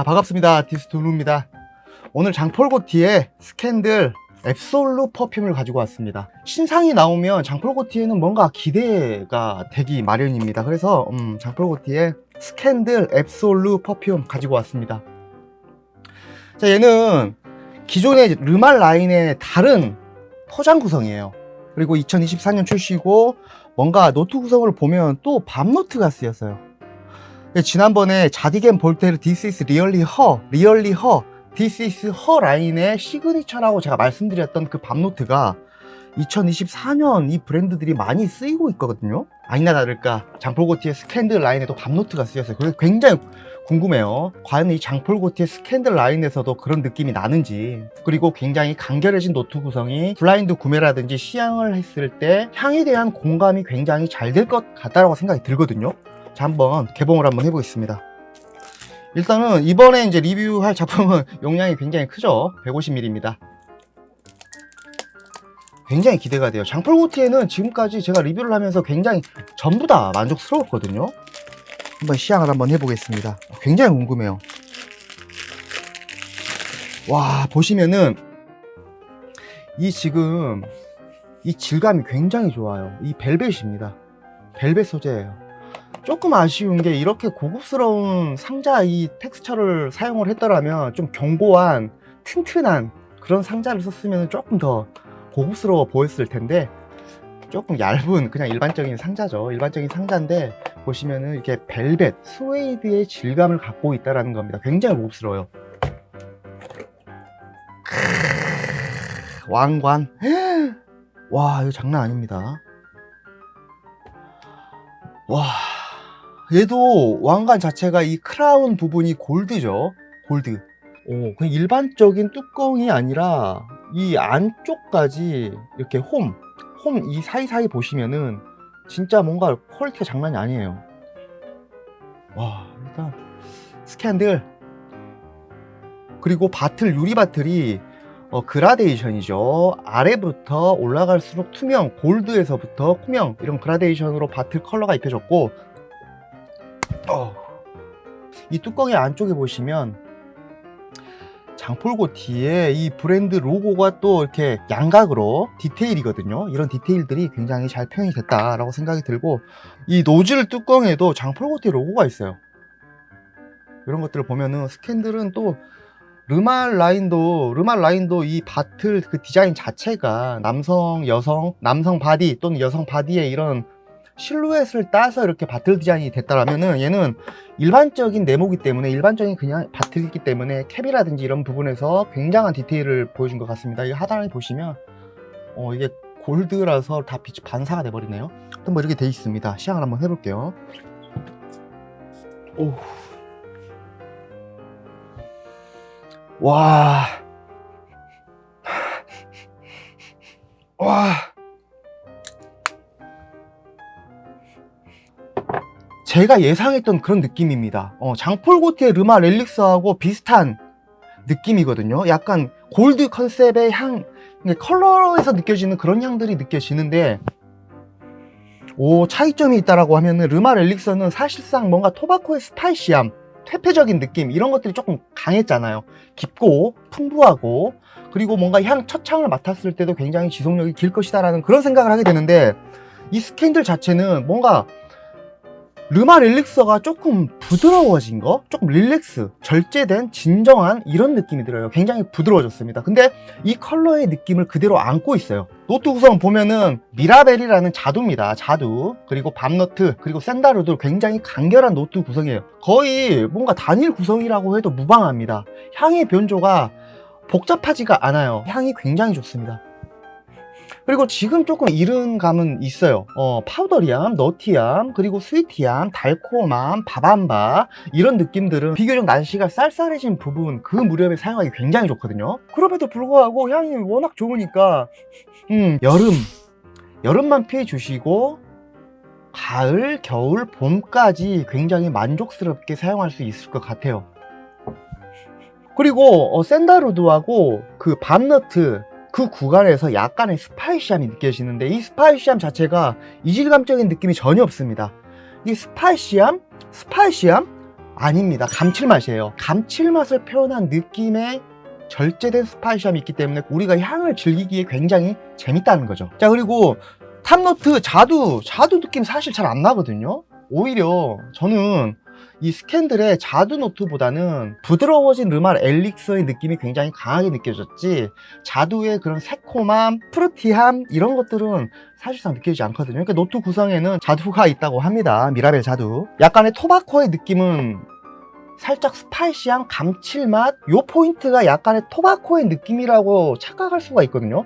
자 반갑습니다. 디스두루입니다. 오늘 장폴고티의 스캔들 앱솔루 퍼퓸을 가지고 왔습니다. 신상이 나오면 장폴고 티에는 뭔가 기대가 되기 마련입니다. 그래서 음, 장폴고티의 스캔들 앱솔루 퍼퓸 가지고 왔습니다. 자 얘는 기존의 르말 라인의 다른 포장 구성이에요. 그리고 2024년 출시고 뭔가 노트 구성을 보면 또 밤노트가 쓰였어요. 예, 지난번에 자디겐 볼테르 This is really her, really her, This is her 라인의 시그니처라고 제가 말씀드렸던 그 밤노트가 2024년 이 브랜드들이 많이 쓰이고 있거든요. 아니나 다를까 장폴고티의 스캔들 라인에도 밤노트가 쓰였어요. 그래서 굉장히 궁금해요. 과연 이 장폴고티의 스캔들 라인에서도 그런 느낌이 나는지 그리고 굉장히 간결해진 노트 구성이 블라인드 구매라든지 시향을 했을 때 향에 대한 공감이 굉장히 잘 될 것 같다라고 생각이 들거든요. 자, 한번 개봉을 한번 해보겠습니다. 일단은 이번에 이제 리뷰할 작품은 용량이 굉장히 크죠. 150ml입니다. 굉장히 기대가 돼요. 장폴고티에는 지금까지 제가 리뷰를 하면서 굉장히 전부 다 만족스러웠거든요. 한번 시향을 한번 해보겠습니다. 굉장히 궁금해요. 와, 보시면은 이 지금 이 질감이 굉장히 좋아요. 이 벨벳입니다. 벨벳 소재예요. 조금 아쉬운 게 이렇게 고급스러운 상자 이 텍스처를 사용을 했더라면 좀 견고한 튼튼한 그런 상자를 썼으면 조금 더 고급스러워 보였을 텐데 조금 얇은 그냥 일반적인 상자죠. 일반적인 상자인데 보시면은 이렇게 벨벳 스웨이드의 질감을 갖고 있다라는 겁니다. 굉장히 고급스러워요. 크으, 왕관. 와 이거 장난 아닙니다. 와 얘도 왕관 자체가 이 크라운 부분이 골드죠. 골드. 오, 그냥 일반적인 뚜껑이 아니라 이 안쪽까지 이렇게 홈, 홈 이 사이사이 보시면은 진짜 뭔가 퀄리티가 장난이 아니에요. 와, 일단 스캔들 그리고 바틀 유리 바틀이 어, 그라데이션이죠. 아래부터 올라갈수록 투명, 골드에서부터 투명 이런 그라데이션으로 바틀 컬러가 입혀졌고 어. 이 뚜껑의 안쪽에 보시면 장폴고 뒤에 이 브랜드 로고가 또 이렇게 양각으로 디테일이거든요. 이런 디테일들이 굉장히 잘 표현이 됐다라고 생각이 들고 이 노즐 뚜껑에도 장폴고티 로고가 있어요. 이런 것들을 보면은 스캔들은 또 르말 라인도 르말 라인도 이 바틀 그 디자인 자체가 남성 여성 남성 바디 또는 여성 바디의 이런 실루엣을 따서 이렇게 바틀 디자인이 됐다라면은 얘는 일반적인 네모기 때문에 일반적인 그냥 바틀이기 때문에 캡이라든지 이런 부분에서 굉장한 디테일을 보여준 것 같습니다. 이 하단에 보시면 어 이게 골드라서 다 빛이 반사가 돼버리네요. 하여튼 뭐 이렇게 돼 있습니다. 시향을 한번 해볼게요. 오. 와. 와. 제가 예상했던 그런 느낌입니다. 어, 장폴고티의 르마 렐릭스하고 비슷한 느낌이거든요. 약간 골드 컨셉의 향, 컬러에서 느껴지는 그런 향들이 느껴지는데, 오, 차이점이 있다라고 하면은 르마 렐릭스는 사실상 뭔가 토바코의 스파이시함, 퇴폐적인 느낌, 이런 것들이 조금 강했잖아요. 깊고, 풍부하고, 그리고 뭔가 향첫 향을 맡았을 때도 굉장히 지속력이 길 것이다라는 그런 생각을 하게 되는데, 이 스캔들 자체는 뭔가 르마 릴렉서가 조금 부드러워진 거? 조금 릴렉스, 절제된, 진정한 이런 느낌이 들어요. 굉장히 부드러워졌습니다. 근데 이 컬러의 느낌을 그대로 안고 있어요. 노트 구성 보면은 미라벨이라는 자두입니다. 자두. 그리고 밤노트, 그리고 샌다르도 굉장히 간결한 노트 구성이에요. 거의 뭔가 단일 구성이라고 해도 무방합니다. 향의 변조가 복잡하지가 않아요. 향이 굉장히 좋습니다. 그리고 지금 조금 이른 감은 있어요. 어, 파우더리함, 너티함, 그리고 스위티함, 달콤함, 밥한바 이런 느낌들은 비교적 날씨가 쌀쌀해진 부분 그 무렵에 사용하기 굉장히 좋거든요. 그럼에도 불구하고 향이 워낙 좋으니까 음, 여름 여름만 피해 주시고 가을, 겨울, 봄까지 굉장히 만족스럽게 사용할 수 있을 것 같아요. 그리고 어, 샌다루드하고 그 밤너트 그 구간에서 약간의 스파이시함이 느껴지는데 이 스파이시함 자체가 이질감적인 느낌이 전혀 없습니다. 이 스파이시함, 스파이시함 아닙니다. 감칠맛이에요. 감칠맛을 표현한 느낌의 절제된 스파이시함이 있기 때문에 우리가 향을 즐기기에 굉장히 재밌다는 거죠. 자, 그리고 탑노트 자두, 자두 느낌 사실 잘 안 나거든요. 오히려 저는 이 스캔들의 자두 노트보다는 부드러워진 르말 엘릭서의 느낌이 굉장히 강하게 느껴졌지 자두의 그런 새콤함, 프루티함 이런 것들은 사실상 느껴지지 않거든요. 그러니까 노트 구성에는 자두가 있다고 합니다. 미라벨 자두. 약간의 토바코의 느낌은 살짝 스파이시한 감칠맛 요 포인트가 약간의 토바코의 느낌이라고 착각할 수가 있거든요.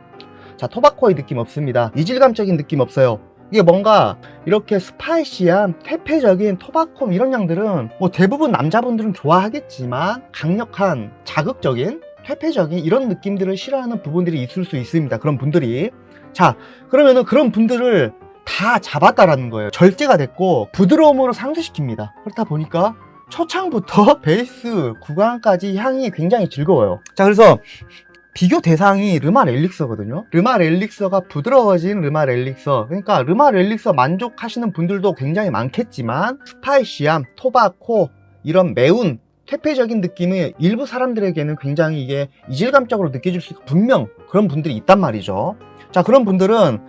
자, 토바코의 느낌 없습니다. 이질감적인 느낌 없어요. 이게 뭔가 이렇게 스파이시한 퇴폐적인 토바콤 이런 양들은 뭐 대부분 남자분들은 좋아하겠지만 강력한 자극적인 퇴폐적인 이런 느낌들을 싫어하는 부분들이 있을 수 있습니다. 그런 분들이 자 그러면은 그런 분들을 다 잡았다라는 거예요. 절제가 됐고 부드러움으로 상쇄시킵니다. 그렇다 보니까 초창부터 베이스 구간까지 향이 굉장히 즐거워요. 자 그래서 비교 대상이 르마 렐릭서거든요. 르마 렐릭서가 부드러워진 르마 렐릭서. 그러니까 르마 렐릭서 만족하시는 분들도 굉장히 많겠지만 스파이시함, 토바코 이런 매운 퇴폐적인 느낌이 일부 사람들에게는 굉장히 이게 이질감적으로 느껴질 수 있고 분명 그런 분들이 있단 말이죠. 자 그런 분들은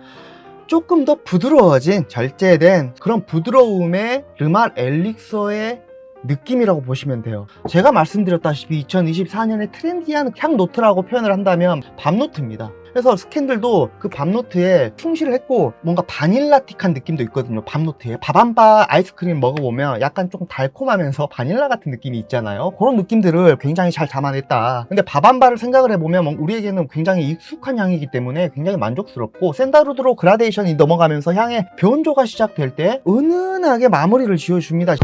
조금 더 부드러워진 절제된 그런 부드러움의 르말 엘릭서의 느낌이라고 보시면 돼요. 제가 말씀드렸다시피 2024년에 트렌디한 향 노트라고 표현을 한다면 밤 노트입니다. 그래서 스캔들도 그 밤 노트에 충실을 했고 뭔가 바닐라틱한 느낌도 있거든요. 밤 노트에 밥한바 아이스크림 먹어보면 약간 조금 달콤하면서 바닐라 같은 느낌이 있잖아요. 그런 느낌들을 굉장히 잘 담아냈다. 근데 밥한바를 생각을 해보면 뭐 우리에게는 굉장히 익숙한 향이기 때문에 굉장히 만족스럽고 샌다루드로 그라데이션이 넘어가면서 향의 변조가 시작될 때 은은하게 마무리를 지어줍니다.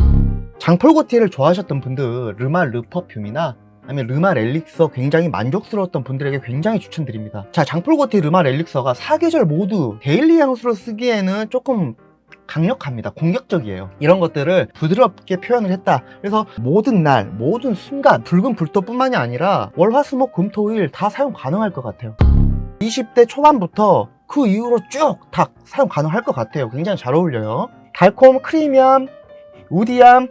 장폴고티를 좋아하셨던 분들 르말 르퍼퓸이나 아니면 르말 엘릭서 굉장히 만족스러웠던 분들에게 굉장히 추천드립니다. 자, 장폴고티 르말 엘릭서가 사계절 모두 데일리 향수로 쓰기에는 조금 강력합니다. 공격적이에요. 이런 것들을 부드럽게 표현을 했다. 그래서 모든 날, 모든 순간, 붉은 불도 뿐만이 아니라 월화수목 금토일 다 사용 가능할 것 같아요. 20대 초반부터 그 이후로 쭉 다 사용 가능할 것 같아요. 굉장히 잘 어울려요. 달콤, 크리미함, 우디함,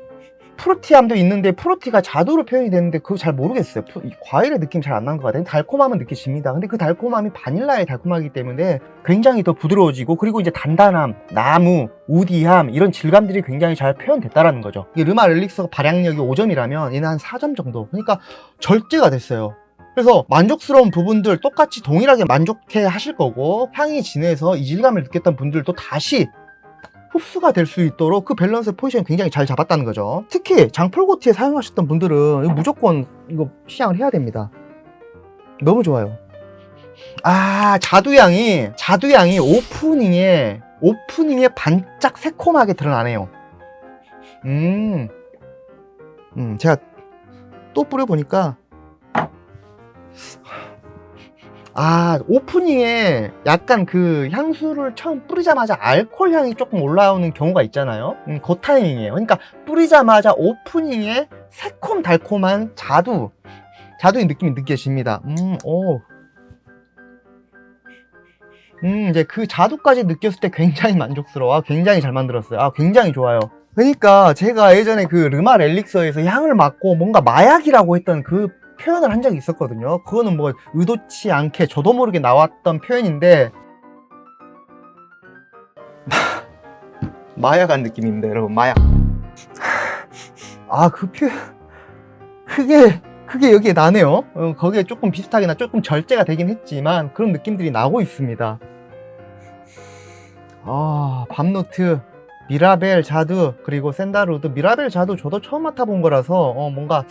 프루티함도 있는데 프루티가 자두로 표현이 되는데 그거 잘 모르겠어요. 과일의 느낌 잘 안 나는 것 같아요. 달콤함은 느껴집니다. 근데 그 달콤함이 바닐라의 달콤하기 때문에 굉장히 더 부드러워지고 그리고 이제 단단함, 나무, 우디함 이런 질감들이 굉장히 잘 표현됐다라는 거죠. 이 르마 렐릭스가 발향력이 5점이라면 얘는 한 4점 정도. 그러니까 절제가 됐어요. 그래서 만족스러운 부분들 똑같이 동일하게 만족해 하실 거고 향이 진해서 이질감을 느꼈던 분들도 다시 흡수가 될 수 있도록 그 밸런스 포지션 굉장히 잘 잡았다는 거죠. 특히 장폴고티에 사용하셨던 분들은 무조건 이거 시향을 해야 됩니다. 너무 좋아요. 아 자두향이 자두향이 오프닝에 오프닝에 반짝 새콤하게 드러나네요. 음, 음 제가 또 뿌려 보니까 아, 오프닝에 약간 그 향수를 처음 뿌리자마자 알코올 향이 조금 올라오는 경우가 있잖아요. 음, 그 타이밍이에요. 그러니까 뿌리자마자 오프닝에 새콤 달콤한 자두, 자두의 느낌이 느껴집니다. 음, 오. 음, 이제 그 자두까지 느꼈을 때 굉장히 만족스러워. 아, 굉장히 잘 만들었어요. 아, 굉장히 좋아요. 그러니까 제가 예전에 그 르마 렐릭서에서 향을 맡고 뭔가 마약이라고 했던 그 표현을 한 적이 있었거든요. 그거는 뭐 의도치 않게 저도 모르게 나왔던 표현인데 마약한 느낌입니다, 여러분. 마약. 아, 그 표현 그게 그게 여기에 나네요. 어, 거기에 조금 비슷하게 나 조금 절제가 되긴 했지만 그런 느낌들이 나고 있습니다. 아, 밤노트 미라벨 자두 그리고 샌다루드 미라벨 자두 저도 처음 맡아본 거라서 어, 뭔가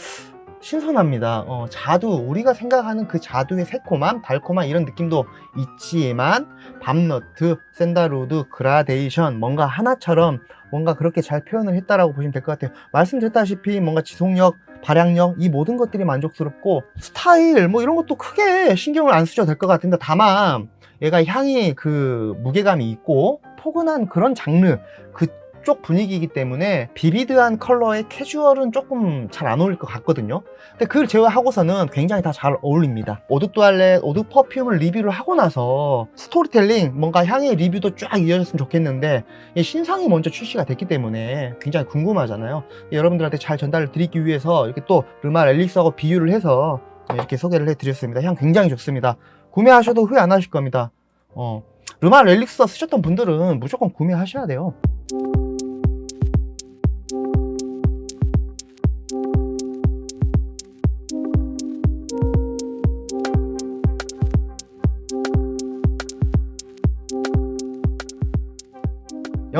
신선합니다. 어, 자두 우리가 생각하는 그 자두의 새콤함, 달콤함 이런 느낌도 있지만 밤너트, 샌다루드, 그라데이션 뭔가 하나처럼 뭔가 그렇게 잘 표현을 했다라고 보시면 될 것 같아요. 말씀드렸다시피 뭔가 지속력, 발향력 이 모든 것들이 만족스럽고 스타일 뭐 이런 것도 크게 신경을 안 쓰셔도 될 것 같은데 다만 얘가 향이 그 무게감이 있고 포근한 그런 장르 그 쪽 분위기이기 때문에 비비드한 컬러의 캐주얼은 조금 잘 안 어울릴 것 같거든요. 근데 그걸 제외하고서는 굉장히 다 잘 어울립니다. 오드 뚜알렛 오드 퍼퓸을 리뷰를 하고 나서 스토리텔링 뭔가 향의 리뷰도 쫙 이어졌으면 좋겠는데 신상이 먼저 출시가 됐기 때문에 굉장히 궁금하잖아요. 여러분들한테 잘 전달을 드리기 위해서 이렇게 또 르마 렐릭스하고 비유를 해서 네, 이렇게 소개를 해드렸습니다. 향 굉장히 좋습니다. 구매하셔도 후회 안 하실 겁니다. 어, 르마 렐릭스 쓰셨던 분들은 무조건 구매하셔야 돼요.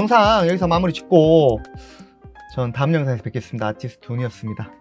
영상 여기서 마무리 짓고 전 다음 영상에서 뵙겠습니다. 아티스트 돈이었습니다.